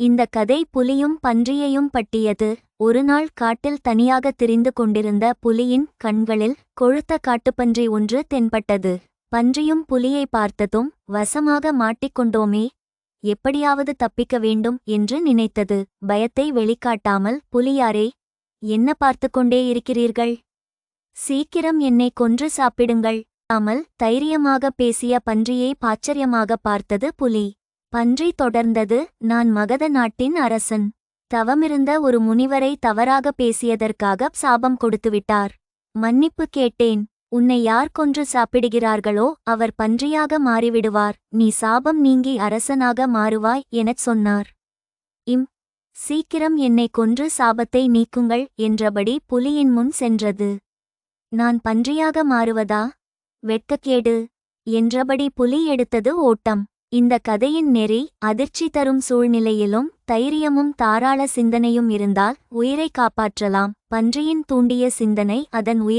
இந்த கதை புலியும் பன்றியையும் பட்டியது. ஒருநாள் காட்டில் தனியாக திரிந்து கொண்டிருந்த புலியின் கண்களில் கொழுத்த காட்டுப்பன்றி ஒன்று தென்பட்டது. பன்றியும் புலியை பார்த்ததும் வசமாக மாட்டிக்கொண்டோமே எப்படியாவது தப்பிக்க வேண்டும் என்று நினைத்தது. பயத்தை வெளிக்காட்டாமல் புலியாரே என்ன பார்த்து கொண்டே இருக்கிறீர்கள்? சீக்கிரம் என்னை கொன்று சாப்பிடுங்கள். அமல் தைரியமாக பேசிய பன்றியை பாச்சரியமாக பார்த்தது புலி. பன்றி தொடர்ந்தது நான் மகத நாட்டின் அரசன். தவமிருந்த ஒரு முனிவரை தவறாக பேசியதற்காக சாபம் கொடுத்துவிட்டார். மன்னிப்பு கேட்டேன். உன்னை யார் கொன்று சாப்பிடுகிறார்களோ அவர் பன்றியாக மாறிவிடுவார். நீ சாபம் நீங்கி அரசனாக மாறுவாய் எனச் சொன்னார். இம். சீக்கிரம் என்னை கொன்று சாபத்தை நீக்குங்கள் என்றபடி புலியின் முன் சென்றது. நான் பன்றியாக மாறுவதா? வெட்கக்கேடு என்றபடி புலி எடுத்தது ஓட்டம். இந்த கதையின் நெறி அதிர்ச்சி தரும் சூழ்நிலையிலும் தைரியமும் தாராள சிந்தனையும் இருந்தால் உயிரை காப்பாற்றலாம். பன்றியின் தூண்டிய சிந்தனை அதன் உயிர்